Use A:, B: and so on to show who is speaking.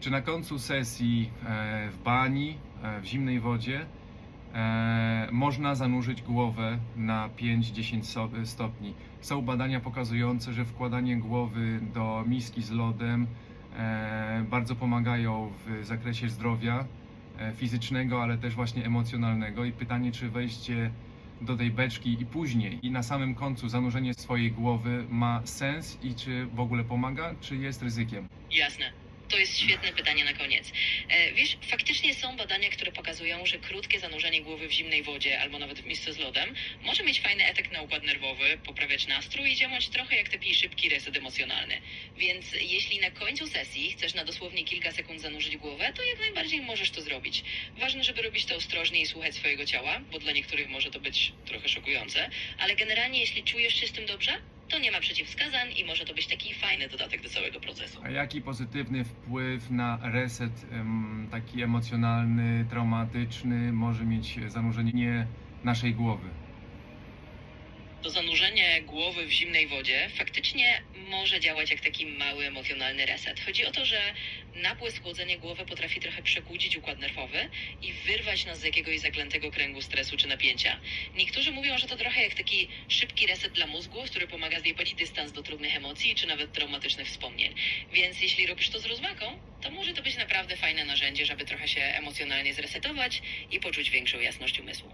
A: Czy na końcu sesji e, w bani, e, w zimnej wodzie, e, można zanurzyć głowę na 5-10 so- stopni? Są badania pokazujące, że wkładanie głowy do miski z lodem bardzo pomagają w zakresie zdrowia fizycznego, ale też właśnie emocjonalnego. I pytanie, czy wejście do tej beczki i później i na samym końcu zanurzenie swojej głowy ma sens i czy w ogóle pomaga, czy jest ryzykiem?
B: Jasne. To jest świetne pytanie na koniec. E, wiesz, faktycznie są badania, które pokazują, że krótkie zanurzenie głowy w zimnej wodzie albo nawet w misce z lodem może mieć fajny efekt na układ nerwowy, poprawiać nastrój i działać trochę jak taki szybki reset emocjonalny. Więc jeśli na końcu sesji chcesz na dosłownie kilka sekund zanurzyć głowę, to jak najbardziej możesz to zrobić. Ważne, żeby robić to ostrożnie i słuchać swojego ciała, bo dla niektórych może to być trochę szokujące, ale generalnie jeśli czujesz się z tym dobrze, to nie ma przeciwwskazań i może to być taki fajny dodatek do całego procesu.
A: A jaki pozytywny wpływ na reset taki emocjonalny, traumatyczny może mieć zanurzenie naszej głowy?
B: To zanurzenie głowy w zimnej wodzie faktycznie może działać jak taki mały emocjonalny reset. Chodzi o to, że nagłe schłodzenie głowy potrafi trochę przekłócić układ nerwowy i wyrwać nas z jakiegoś zaklętego kręgu stresu czy napięcia. Niektórzy mówią, że to trochę jak taki szybki reset dla mózgu, który pomaga zjebać dystans do trudnych emocji czy nawet traumatycznych wspomnień. Więc jeśli robisz to z rozwagą, to może to być naprawdę fajne narzędzie, żeby trochę się emocjonalnie zresetować i poczuć większą jasność umysłu.